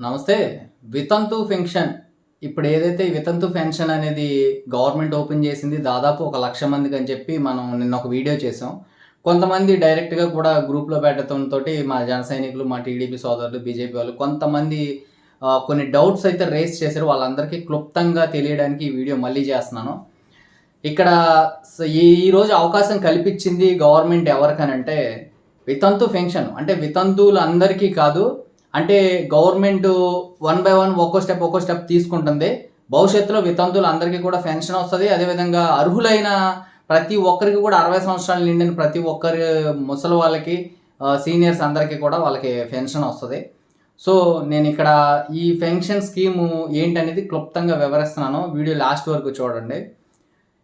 నమస్తే. వితంతు పెన్షన్ ఇప్పుడు ఏదైతే వితంతు పెన్షన్ అనేది గవర్నమెంట్ ఓపెన్ చేసింది దాదాపు ఒక లక్ష మందికి అని చెప్పి మనం నిన్న ఒక వీడియో చేసాం కొంతమంది డైరెక్ట్గా కూడా గ్రూప్లో పెట్టడంతో మా జన సైనికులు మా టీడీపీ సోదరులు బీజేపీ వాళ్ళు కొంతమంది కొన్ని డౌట్స్ అయితే రేస్ చేశారు. వాళ్ళందరికీ క్లుప్తంగా తెలియడానికి ఈ వీడియో మళ్ళీ చేస్తున్నాను. ఇక్కడ స- ఈ ఈరోజు అవకాశం కల్పించింది గవర్నమెంట్ ఎవరికనంటే వితంతు పెన్షన్ అంటే వితంతువులు అందరికీ కాదు అంటే గవర్నమెంట్ వన్ బై వన్ ఒక్కో స్టెప్ ఒక్కో స్టెప్ తీసుకుంటుంది. భవిష్యత్తులో వితంతులు అందరికీ కూడా పెన్షన్ వస్తుంది. అదేవిధంగా అర్హులైన ప్రతి ఒక్కరికి కూడా అరవై సంవత్సరాలు నిండిన ప్రతి ఒక్కరి ముసలి వాళ్ళకి సీనియర్స్ అందరికీ కూడా వాళ్ళకి పెన్షన్ వస్తుంది. సో నేను ఇక్కడ ఈ పెన్షన్ స్కీము ఏంటనేది క్లుప్తంగా వివరిస్తున్నాను. వీడియో లాస్ట్ వరకు చూడండి.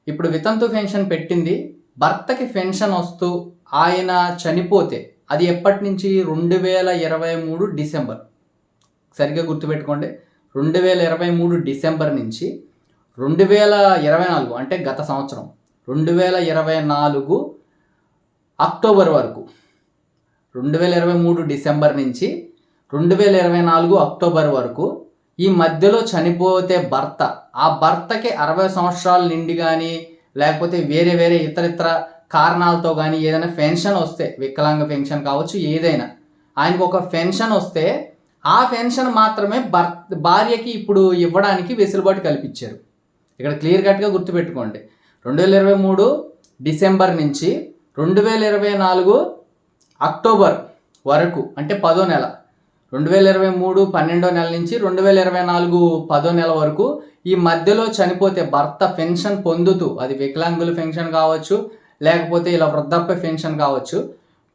ఇప్పుడు వితంతు పెన్షన్ పెట్టింది. భర్తకి పెన్షన్ వస్తూ ఆయన చనిపోతే అది ఎప్పటి నుంచి రెండు వేల ఇరవై మూడు డిసెంబర్? సరిగ్గా గుర్తుపెట్టుకోండి. రెండు వేల ఇరవై మూడు డిసెంబర్ నుంచి రెండు వేల ఇరవై నాలుగు అంటే గత సంవత్సరం రెండు వేల ఇరవై నాలుగు అక్టోబర్ వరకు రెండు వేల ఇరవై మూడు డిసెంబర్ నుంచి రెండు వేల ఇరవై నాలుగు అక్టోబర్ వరకు ఈ మధ్యలో చనిపోతే భర్త ఆ భర్తకి అరవై సంవత్సరాలు నిండి కానీ లేకపోతే వేరే వేరే ఇతర ఇతర కారణాలతో కానీ ఏదైనా పెన్షన్ వస్తే వికలాంగ పెన్షన్ కావచ్చు ఏదైనా. ఆయనకు ఒక పెన్షన్ వస్తే ఆ పెన్షన్ మాత్రమే భర్త భార్యకి ఇప్పుడు ఇవ్వడానికి వెసులుబాటు కల్పించారు. ఇక్కడ క్లియర్ కట్గా గుర్తుపెట్టుకోండి. రెండు వేల ఇరవై మూడు డిసెంబర్ నుంచి రెండు వేల ఇరవై నాలుగు అక్టోబర్ వరకు అంటే పదో నెల. రెండు వేల ఇరవై మూడు పన్నెండో నెల నుంచి రెండు వేల ఇరవై నాలుగు పదో నెల వరకు ఈ మధ్యలో చనిపోతే భర్త పెన్షన్ పొందుతూ అది వికలాంగుల పెన్షన్ కావచ్చు లేకపోతే ఇలా వృద్ధాప్య పెన్షన్ కావచ్చు.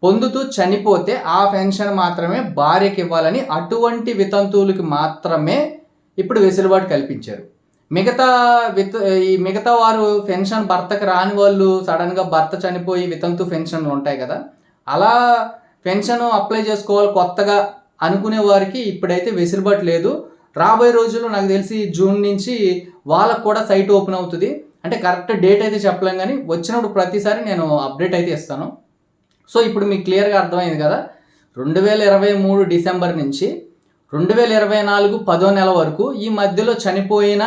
పొందుతూ చనిపోతే ఆ పెన్షన్ మాత్రమే భార్యకి ఇవ్వాలని అటువంటి వితంతువులకి మాత్రమే ఇప్పుడు వెసులుబాటు కల్పించారు. మిగతా విత ఈ మిగతా వారు పెన్షన్ భర్తకి రాని వాళ్ళు సడన్గా భర్త చనిపోయి వితంతు పెన్షన్లు ఉంటాయి కదా. అలా పెన్షన్ అప్లై చేసుకోవాలి కొత్తగా అనుకునే వారికి ఇప్పుడైతే వెసులుబాటు లేదు. రాబోయే రోజుల్లో నాకు తెలిసి జూన్ నుంచి వాళ్ళకు కూడా సైట్ ఓపెన్ అవుతుంది. అంటే కరెక్ట్ డేట్ అయితే చెప్పలేం కానీ వచ్చినప్పుడు ప్రతిసారి నేను అప్డేట్ అయితే ఇస్తాను. సో ఇప్పుడు మీకు క్లియర్గా అర్థమైంది కదా రెండు వేల ఇరవై మూడు డిసెంబర్ నుంచి రెండు వేల ఇరవై నాలుగు పదో నెల వరకు ఈ మధ్యలో చనిపోయిన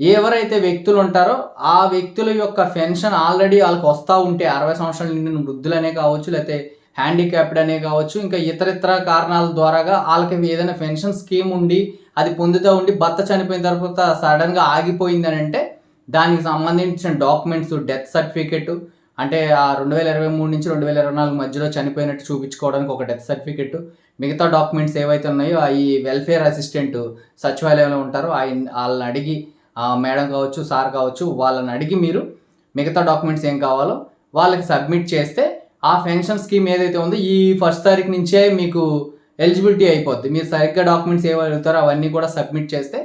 ఎవరైతే వ్యక్తులు ఉంటారో ఆ వ్యక్తుల యొక్క పెన్షన్ ఆల్రెడీ వాళ్ళకి వస్తూ ఉంటే అరవై సంవత్సరాలు నిండిన వృద్ధులనే కావచ్చు లేకపోతే హ్యాండిక్యాప్డ్ అనే కావచ్చు ఇంకా ఇతర ఇతర కారణాల ద్వారాగా వాళ్ళకి ఏదైనా పెన్షన్ స్కీమ్ ఉండి అది పొందుతూ ఉండి భర్త చనిపోయిన తర్వాత సడన్గా ఆగిపోయిందని అంటే దానికి సంబంధించిన డాక్యుమెంట్స్ డెత్ సర్టిఫికెట్ అంటే ఆ రెండు వేల ఇరవై మూడు నుంచి రెండు వేల ఇరవై నాలుగు మధ్యలో చనిపోయినట్టు చూపించుకోవడానికి ఒక డెత్ సర్టిఫికెట్. మిగతా డాక్యుమెంట్స్ ఏవైతే ఉన్నాయో ఆ ఈ వెల్ఫేర్ అసిస్టెంట్ సచివాలయంలో ఉంటారో ఆయన వాళ్ళని అడిగి ఆ మేడం కావచ్చు సార్ కావచ్చు వాళ్ళని అడిగి మీరు మిగతా డాక్యుమెంట్స్ ఏం కావాలో వాళ్ళకి సబ్మిట్ చేస్తే ఆ పెన్షన్ స్కీమ్ ఏదైతే ఉందో ఈ ఫస్ట్ తారీఖు నుంచే మీకు ఎలిజిబిలిటీ అయిపోద్ది. మీరు సరిగ్గా డాక్యుమెంట్స్ ఏవి అడుగుతారో అవన్నీ కూడా సబ్మిట్ చేస్తే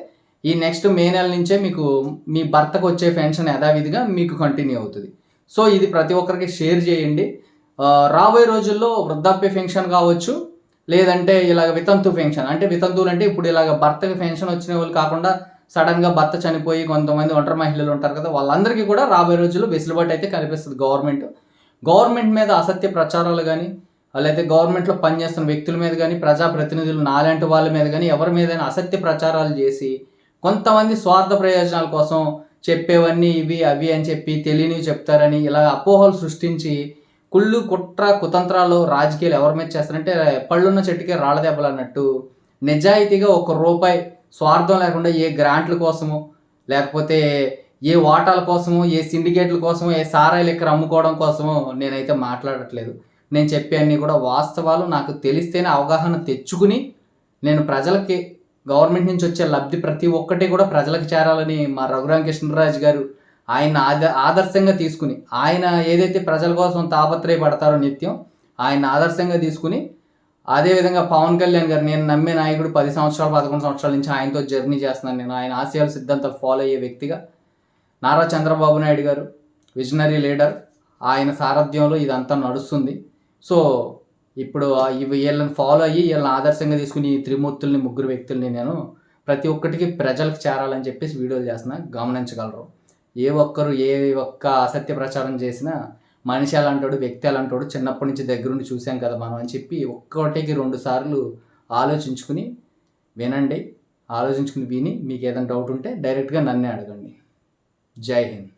ఈ నెక్స్ట్ మే నెల నుంచే మీకు మీ భర్తకు వచ్చే పెన్షన్ యథావిధిగా మీకు కంటిన్యూ అవుతుంది. సో ఇది ప్రతి ఒక్కరికి షేర్ చేయండి. రాబోయే రోజుల్లో వృద్ధాప్య పెన్షన్ కావచ్చు లేదంటే ఇలాగ వితంతు పెన్షన్. అంటే వితంతువులు అంటే ఇప్పుడు ఇలాగ భర్తకి పెన్షన్ వచ్చిన వాళ్ళు కాకుండా సడన్గా భర్త చనిపోయి కొంతమంది ఒంటరి మహిళలు ఉంటారు కదా వాళ్ళందరికీ కూడా రాబోయే రోజుల్లో వెసులుబాటు అయితే కనిపిస్తుంది గవర్నమెంట్. గవర్నమెంట్ మీద అసత్య ప్రచారాలు కానీ లేకపోతే గవర్నమెంట్లో పనిచేస్తున్న వ్యక్తుల మీద కానీ ప్రజాప్రతినిధులు నాలాంటి వాళ్ళ మీద కానీ ఎవరి మీదైనా అసత్య ప్రచారాలు చేసి కొంతమంది స్వార్థ ప్రయోజనాల కోసం చెప్పేవన్నీ ఇవి అవి అని చెప్పి తెలియనివి చెప్తారని ఇలా అపోహలు సృష్టించి కుళ్ళు కుట్ర కుతంత్రాలు రాజకీయాలు ఎవరి మీద చేస్తారంటే పళ్ళున్న చెట్టుకే రాళ్ళ దెబ్బలు అన్నట్టు నిజాయితీగా ఒక రూపాయి స్వార్థం లేకుండా ఏ గ్రాంట్ల కోసము లేకపోతే ఏ వాటాల కోసము ఏ సిండికేట్ల కోసము ఏ సారాయిలు ఇక్కడ అమ్ముకోవడం కోసము నేనైతే మాట్లాడట్లేదు. నేను చెప్పే అన్నీ కూడా వాస్తవాలు నాకు తెలిస్తేనే అవగాహన తెచ్చుకుని నేను ప్రజలకి గవర్నమెంట్ నుంచి వచ్చే లబ్ధి ప్రతి ఒక్కటి కూడా ప్రజలకు చేరాలని మా రఘురామ కృష్ణరాజు గారు ఆయన ఆద ఆదర్శంగా తీసుకుని ఆయన ఏదైతే ప్రజల కోసం తాపత్రయపడతారో నిత్యం ఆయన ఆదర్శంగా తీసుకుని అదేవిధంగా పవన్ కళ్యాణ్ గారు నేను నమ్మే నాయకుడు పది సంవత్సరాలు పదకొండు సంవత్సరాల నుంచి ఆయనతో జర్నీ చేస్తున్నాను. నేను ఆయన ఆశయాలు సిద్ధాంతాలు ఫాలో అయ్యే వ్యక్తిగా. నారా చంద్రబాబు నాయుడు గారు విజనరీ లీడర్ ఆయన సారథ్యంలో ఇదంతా నడుస్తుంది. సో ఇప్పుడు వీళ్ళని ఫాలో అయ్యి వీళ్ళని ఆదర్శంగా తీసుకుని ఈ త్రిమూర్తుల్ని ముగ్గురు వ్యక్తుల్ని నేను ప్రతి ఒక్కటికి ప్రజలకు చేరాలని చెప్పేసి వీడియోలు చేస్తున్నా. గమనించగలరు. ఏ ఒక్కరు ఏ ఒక్క అసత్య ప్రచారం చేసినా మనిషి అలాంటోడు వ్యక్తి అలాంటోడు చిన్నప్పటి నుంచి దగ్గరుండి చూసాం కదా మనం అని చెప్పి ఒక్కటికి రెండు సార్లు ఆలోచించుకుని వినండి. ఆలోచించుకుని విని మీకు ఏదైనా డౌట్ ఉంటే డైరెక్ట్గా నన్నే అడగండి. జై హింద్.